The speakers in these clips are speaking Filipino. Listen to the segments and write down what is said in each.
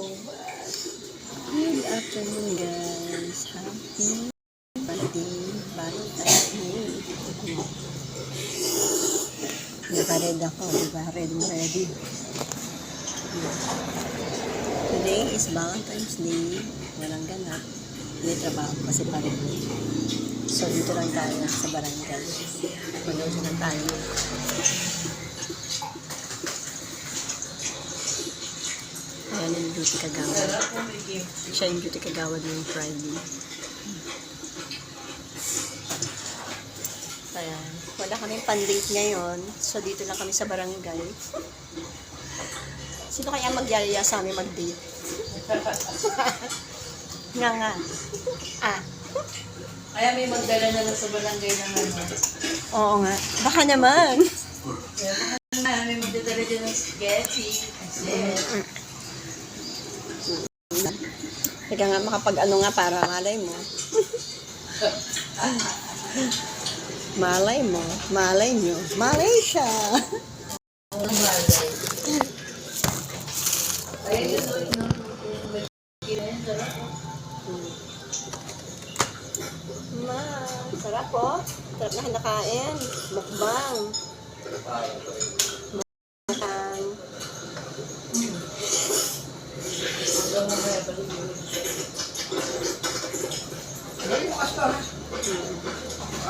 Good afternoon guys. Happy birthday. Valentine's Day. Nakared ako. Diba? Ready ready. Today is Valentine's Day. Walang ganap. May trabaho kasi pareho. So dito lang tayo sa barangay. Manood na tayo. Duty kagawad. Siya yung duty kagawad ng Friday. Ayan. Wala kaming pan-date ngayon. So, dito lang kami sa barangay. Sino kaya magyayaya sa amin mag-date? nga nga. Ah, Kaya may magdala na lang sa barangay ng ano. oo nga. Baka naman. Kaya may magdadala dyan ng sketchy. Kasi, Teka nga, makapag-ano nga para malay mo. malay mo. Malay nyo. Malay siya. Ma, sarap po. Sarap na kinakain. Mukbang. Mukbang. Hanggang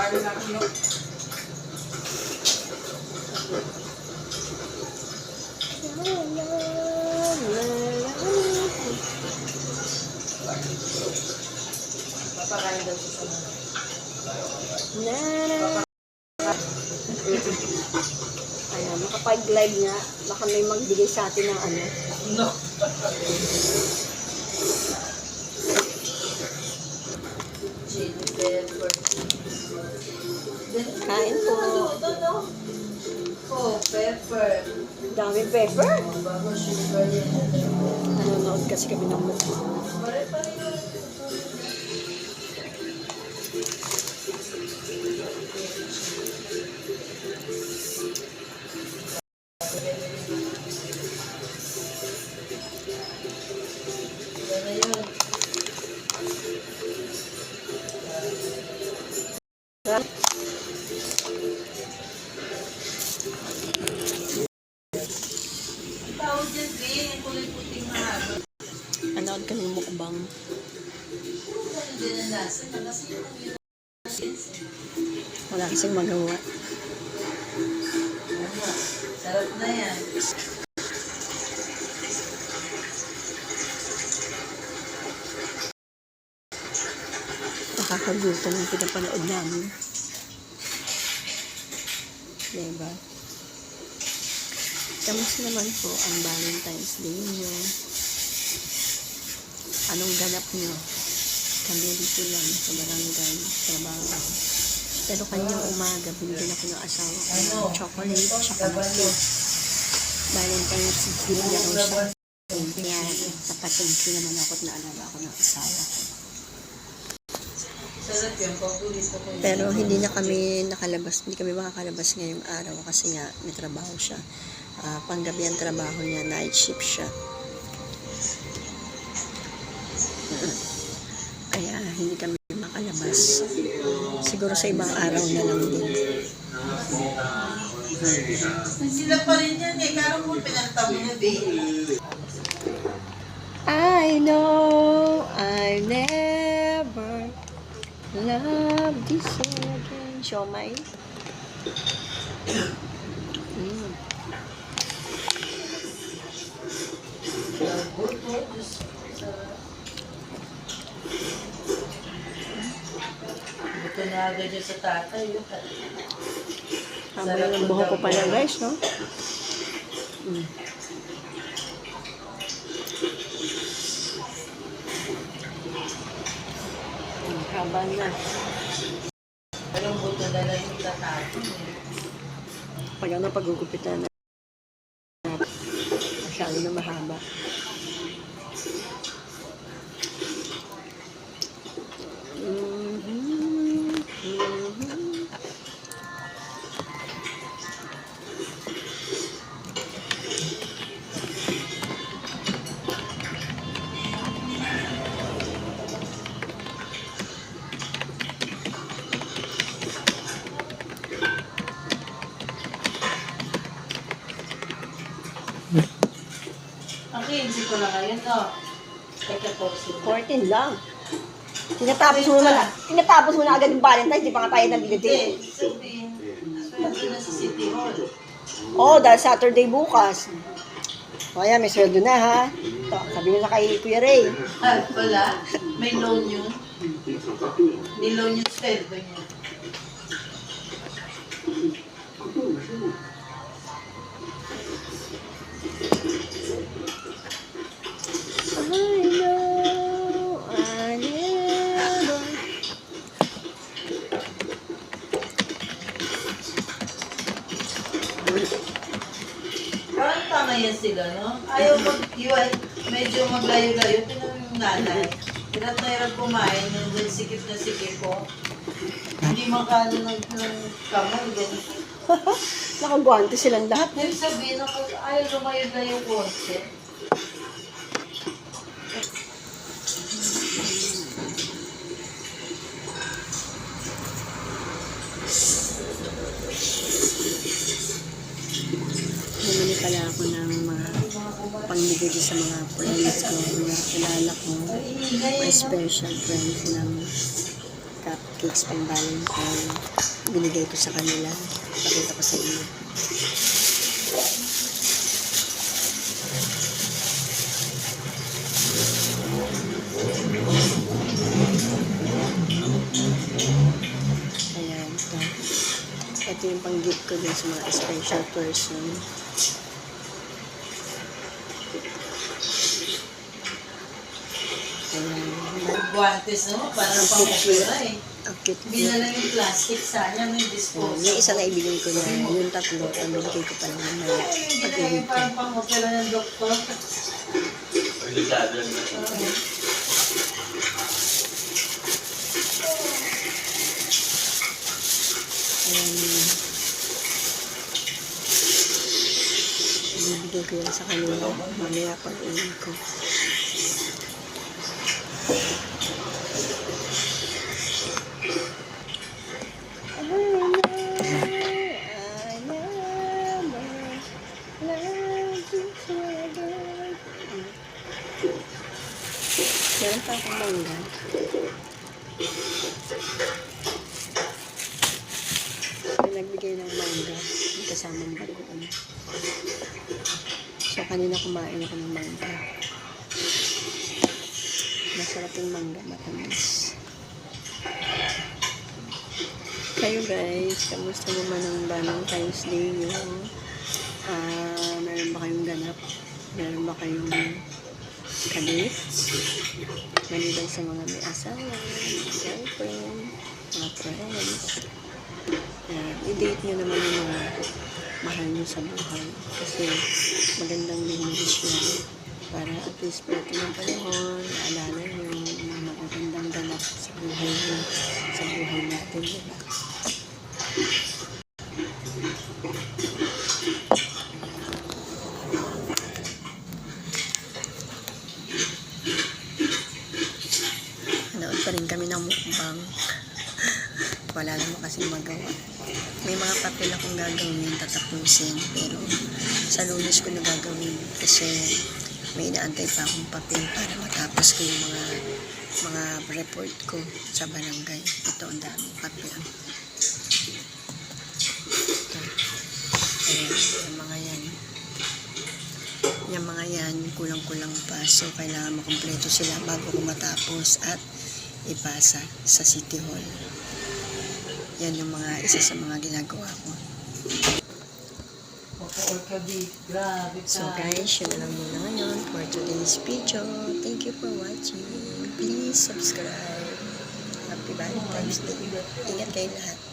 mamaya balik yun. Papakain daw siya sa mga. Ayan, makapag-live nga. Baka may magbigay sa atin ng ano. No. Chili pepper. Kain po. Oh, pepper. Dami pepper. Nanonood kasi kami ng mukbang. Pare-pare yun. Tawag dyan, Green. Yung kulay puting mahaba. Nanonood kami ng mukbang. Ano ang ang. Wala kasing magawa. Sarap na yan. Nakakagutom yung pinapanood namin. Diba? Kamusta naman po ang Valentine's Day niyo? Anong ganap niyo? Kami dito lang sa barangay, trabaho. Pero kanyang umaga, binigyan ako ng asawa ko ng chocolate, tsaka. Valentine's gift niya raw siya. Kaya napatid ko naman ako at naalala ako ng asawa ko. Sarap yan. Paborito ko yun. Pero hindi na kami nakalabas, hindi kami makakalabas ngayong araw kasi nga may trabaho siya. Ah, panggabi ang trabaho niya, night shift siya. Kaya hindi kami makalabas. Siguro sa ibang araw na lang din. Sila pa rin yan eh. Kala mo pinagtaw niya, babe. I know I never loved this again. Siomay. Mm. Buto na agad yun sa tatay. Habang yung buhok ko pala guys, no? Mm. Haba na. Anong buto na lang yung tatapon eh. Pag ano pagugupitan na 15 ko na ngayon, no? Kay 14. 14 lang. Tinatapos mo na, tinatapos mo na agad yung Valentine's, di pa nga tayo Hindi, nag-date. sabihin, sweldo na sa City Hall. Oo, oh, dahil Saturday bukas. O ayan, may sweldo na ha. Ito, sabi mo na kay Kuya Ray. Ah, wala. May loan yun. Niloan yung sweldo niya. Ayaw mag-iwan, medyo maglayo-layo. Tingnan mo yung nanay. Hirap na hirap kumain, nandun sikip na sikip ko. Hindi makano ng, kamay, ganito. Nakagwante silang lahat. Ibig sabihin, ako, ayaw lumayo-layo konti. Bumili pala ako ng pangbigay sa mga friends ko, mga kilala ko, mga special friends ng cupcakes pang Valentine. Binigay ko sa kanila. Pakita ko sa inyo. Ayan, ito. Ito yung pang-gift ko din sa mga special person. Ayan. Guantes, no? Parang pang-opera eh. Ang cute. Bila lang yung plastic, sayang yung disposal. Yung isa na ibigay ko na, yung tatlo, ang bigay ko pa lang mamaya. Ay, hindi na yung ko. parang pang-opera ng doktor. Ibibigay ko yan sa kanila. Mamaya pag uwi ko. Meron pa akong mangga. May nagbigay ng mangga. May kasamang bagoong. So, kanina kumain ako ng mangga. Masarap yung mangga, matamis. Kayo guys, kamusta naman ang Valentine's Day nyo? Ah, meron ba kayong ganap? Meron ba kayong kabit? Maliban sa mga may asawa, girlfriend, mga friends. Ayan, i-date nyo naman yung mga mahal nyo sa buhay. Kasi magandang memories yun. Para at least pwede ng panahon, naalala nyo yung mga magagandang ganap sa buhay nyo, sa buhay natin, diba? Nood pa rin kami ng mukbang. Wala naman kasi magawa. May mga papel akong gagawin, tatapusin. Pero sa lunes ko na gagawin kasi may inaantay pa akong papel para matapos ko yung mga mga report ko sa barangay. Ito ang daming papel. Ito. Ayan, yung mga yan. Yung mga yan, kulang-kulang pa. So, kailangan makumpleto sila bago ko matapos at ipasa sa City Hall. Yan yung mga isa sa mga ginagawa ko. So guys, yun lang muna ngayon for today's video. Thank you for watching. Please subscribe. Happy Valentine's Day. Ingat kayo lahat.